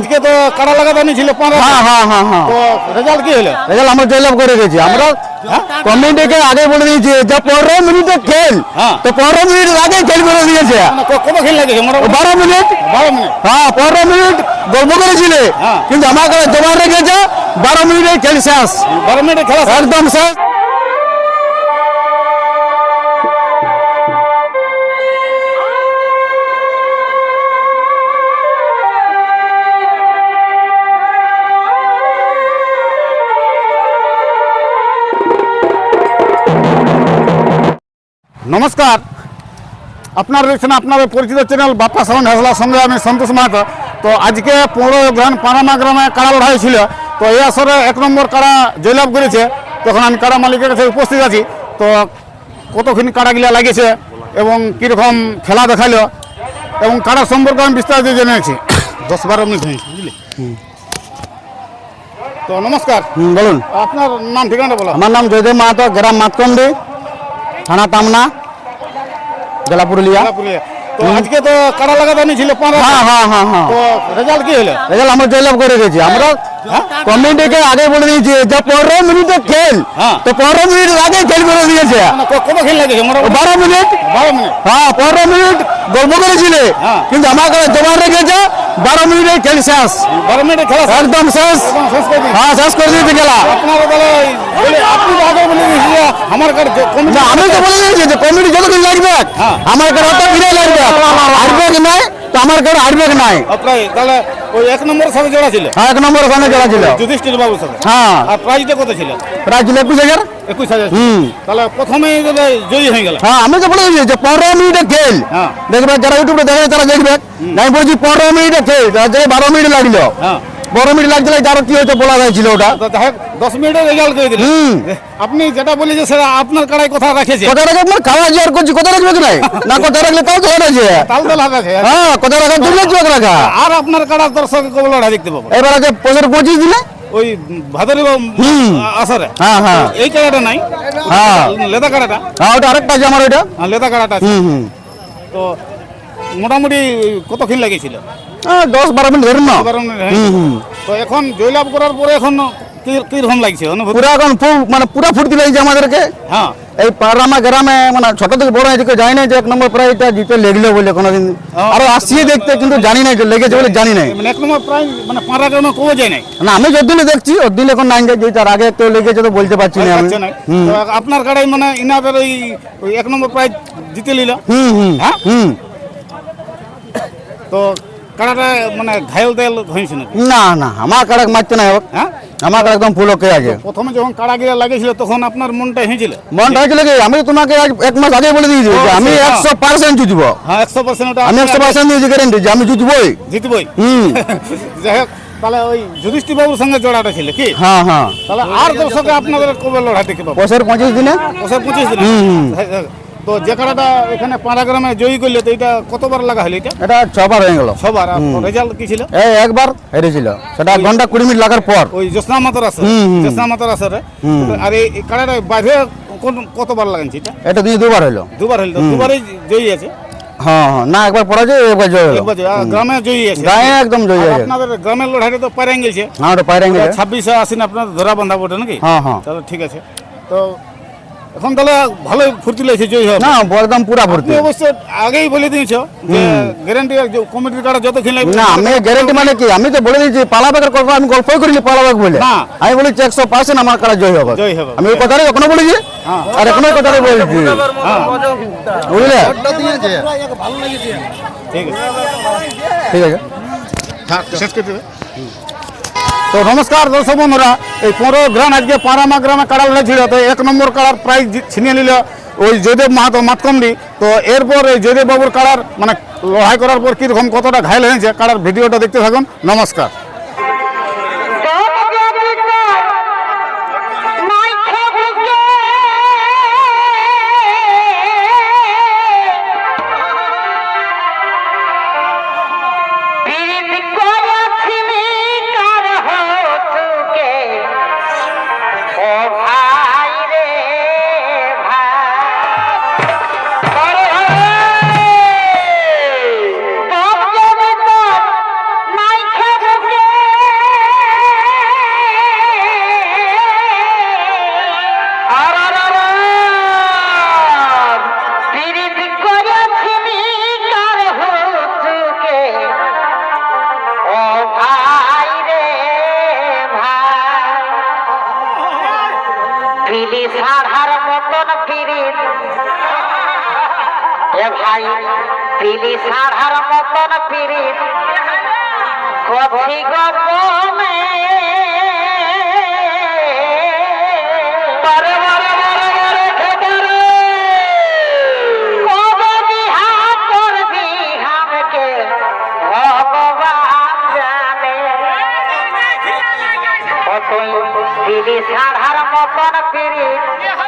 আজকে তো কাড়া লাগাতানি ছিল হ্যাঁ হ্যাঁ হ্যাঁ হ্যাঁ। তো রেজাল্ট কি হলো? রেজাল্ট আমরা জয়লাভ করে গেছি আমরা কমিটিকে আগে বলে দিয়েছি যে পনেরো মিনিটে খেল। হ্যাঁ। তো পনেরো মিনিট আগে খেল করে দিয়েছে। ক- কত খেল লাগেছে বারো মিনিট বারো মিনিট হ্যাঁ পনেরো মিনিট গল্প করেছিলে। হ্যাঁ। কিন্তু আমাকে জমা রেখেছে বারো মিনিটে খেল শেষ। বারো মিনিটে খেলা একদম শেষ। নমস্কার। আপনারা দেখছেন আপনাদের পরিচিত চ্যানেল বাপ্পা সাউন্ড হেসলার সঙ্গে আমি সন্তোষ মাহাতো। তো আজকে পনেরো গ্রাম পানামা গ্রামে কাড়া লড়াই ছিল। তো এই আসরে এক নম্বর কাড়া জয়লাভ করেছে। তখন আমি কাড়া মালিকের কাছে উপস্থিত আছি। তো কতখানি কাড়াগুলা লাগিয়েছে এবং কীরকম খেলা দেখাল এবং কাড়া সম্পর্কে আমি বিস্তারিত জেনেছি। দশ বারো মিনিট হয়েছে বুঝলি? তো নমস্কার। হুম, বলুন। আপনার নাম ঠিকানা বলো। আমার নাম জয়দেব মাহাতো গ্রাম মাতকন্দি থানা টামনা জেলা পুরুলিয়া। পুরুলিয়া। তো আজকে তো কারা লাগাতানি ছিল হ্যাঁ হ্যাঁ হ্যাঁ হ্যাঁ। তো রেজাল্ট কি হলো? রেজাল্ট আমরা জয়লাভ করে গেছি। আমরা কমিটিকে আগে বলে দিয়েছি যে পনেরো মিনিটে খেল হ্যাঁ। তো পনেরো মিনিট আগে খেল করে দিয়েছে। বারো মিনিট? হ্যাঁ পনেরো মিনিট গল্প করেছিলে। হ্যাঁ। কিন্তু আমাকে জমা রেখেছে বারো মিনিটে খেল শেষ। বারো মিনিটে খেলা একদম শেষ। হ্যাঁ শেষ করে দিয়েছে খেলা। আমার আমি তো বলে দিয়েছি যে কমিটি যতদিন লাগবে হ্যাঁ। আমার কাছে অত ফিরে লাগবে। আসবে কি নাই? তো আমার কেউ আসবে নাই। প্রায় তাহলে ওই এক নম্বর সাথে জোড়া ছিল? হ্যাঁ এক নম্বর ওখানে চলা ছিল। যুধিষ্ঠির বাবুর সাথে? হ্যাঁ। আর প্রাইজটা কত ছিল? প্রাইজ ছিল একুশ হাজার। একুশ হাজার হুম। তাহলে প্রথমেই জয়ী হয়ে গেল। হ্যাঁ আমি তো বলে যে পনেরো মিনিটে খেল। হ্যাঁ। দেখবে যারা ইউটিউবে দেখে তারা দেখবে। আমি বলছি পনেরো মিনিটে খেল যে বারো মিনিট লাগল। হ্যাঁ। বারো মিনিট লাগছিল যারো কি হয়তো বলা হয়েছিল ওটা। দশ মিনিটে রেজাল্ট করে দিলেন। হুম। আপনি যেটা বলেছে সেটা আপনার কাড়ায় কথা রাখেছে। কথা রাখা আপনার খাওয়া জোর করছি কথা রাখবে কি নাই? না কথা রাখলে তাও তো আছে তাল তো লাভ আছে। হ্যাঁ কথা রাখা দিলে চোখ রাখা। আর আপনার কাড়ার দর্শক লড়া দেখতে পাবো। এবার আগে পয়সার পঁচিশ দিলে? ওই ভাদরি। আসরে। হ্যাঁ হ্যাঁ। এই কাড়াটা নাই। হ্যাঁ। লেদা কাড়াটা। হ্যাঁ ওটা আরেকটা আছে আমার ওইটা। আর লেদা কাড়াটা আছে। তো মোটামুটি কতক্ষণ লাগেছিল হ্যাঁ, দশ বারো মিনিট ধরুন না। তো এখন জয়লাভ করার পরে এখন কীরকম লাগছে? পুরা এখন মানে পুরা ফুর্তি লাগছে আমাদেরকে। হ্যাঁ। এই পারামা গ্রামে মানে ছোট থেকে বড় কেউ জানি না যে এক নম্বর প্রাইজটা জিতে লেগলো বলে কোনোদিন। আরও আসছি দেখতে কিন্তু জানি না লেগেছে বলে জানি নাই। মানে এক নম্বর প্রায় মানে পাঁড়া কেন কোয়া যায় নাই? না আমি যতদিন দেখছি ওদিন এখন নাই যে তার আগে কেউ লেগেছে তো বলতে পারছি না আমি। আপনার কাড়াই মানে ইনাদের ওই ওই এক নম্বর প্রাইজ জিতে নিল? হুম হুম। হ্যাঁ? হুম। তো কাড়াটা মানে ঘায়ল দেয়াল হয়েছে নাকি? না না আমার কাড়াক মারতে নাই হোক হ্যাঁ? আমার কাড়া একদম ফুল ওকে আছে প্রথমে যখন কাড়া গিয়ে লাগিয়েছিল তখন আপনার মনটা হেঁছিল মনটা হয়েছিল কি? আমি তোমাকে এক মাস আগে বলে দিয়েছি যে আমি হ্যাঁ। একশো পার্সেন্ট জুতবো। হ্যাঁ একশো পার্সেন্ট আমি একশো পার্সেন্ট দিয়েছি গ্যারেন্টি যে আমি জুতবই। জিতবই? হুম। যাই হোক তাহলে ওই যুধিষ্ঠির বাবুর সঙ্গে জোড়াটা ছিল কি? হ্যাঁ হ্যাঁ। তাহলে আর দর্শকে আপনাদের কবে লড়াই দেখতে পাবো? বছর পঁচিশ দিনে? ওসব পঁচিশ দিন। তো যে কাড়াটা এখানে পাড়া গ্রামে জয়ী করলে তো এটা কতবার লাগা হলো এটা? এটা ছবার হয়ে গেল। ছবার আর রেজাল্ট কি ছিল? এই একবার হেরেছিল। সেটা এক ঘণ্টা কুড়ি মিনিট লাগার পর। ওই জ্যোৎস্না মাতার আসর। জ্যোৎস্না মাতার আসরে। আর এই কাড়াটা বাইরে কোন- কতবার লাগাইছে এটা? এটা দিয়ে দুবার হলো দুবার হইল তো দুবারই জয়ী আছে। হ্যাঁ হ্যাঁ না একবার পড়াছে একবার জয় হলো। একবার জয়ী। আর গ্রামে জয়ী আছে। গায়ে একদম জয় আছে। আপনাদের গ্রামের লড়াইটা তো হ্যাঁ ওটা আসেন ধরা বান্ধা বটে নাকি? হ্যাঁ হ্যাঁ। তাহলে ঠিক আছে। তো এখন তাহলে ভালো ফুর্তি লাগছে জয় হবে না একদম পুরা ভর্তি অবশ্য আগেই বলে দিয়েছ যে গ্যারান্টি কমিটির কাটা যত খেলে না আমি গ্যারেন্টি মানে কি? আমি তো বলে দিয়েছি পালাবাগের কথা আমি গল্পই করিনি পালাবাগ বলে। না। আমি বলেছি একশো পার্সেন্ট আমার কারা জয় হবে। জয় হবে। আমি ওই কথাটাই এখনও বলেছি। হ্যাঁ। আর এখনও ওই কথাটাই বলেছি। হ্যাঁ বুঝলে? ঠিক আছে ঠিক আছে। শেষ করে দেবে তো নমস্কার দর্শক বন্ধুরা, এই পনেরো গ্রাম আজকে পারামা গ্রামে কাড়া লড়েছিল তো এক নম্বর কাড়ার প্রাইজ ছিনিয়ে নিল ওই জয়দেব মাহাতো মাতকমডি তো এরপর এই জয়দেব বাবুর কাড়ার মানে লড়াই করার পর কীরকম কতটা ঘায়ল হয়েছে, কাড়ার ভিডিওটা দেখতে থাকুন। নমস্কার। দিলি সাধার মতন ফিরি এ ভাই দিলি সাধার মতন ফিরি কবি গপমে para ferir.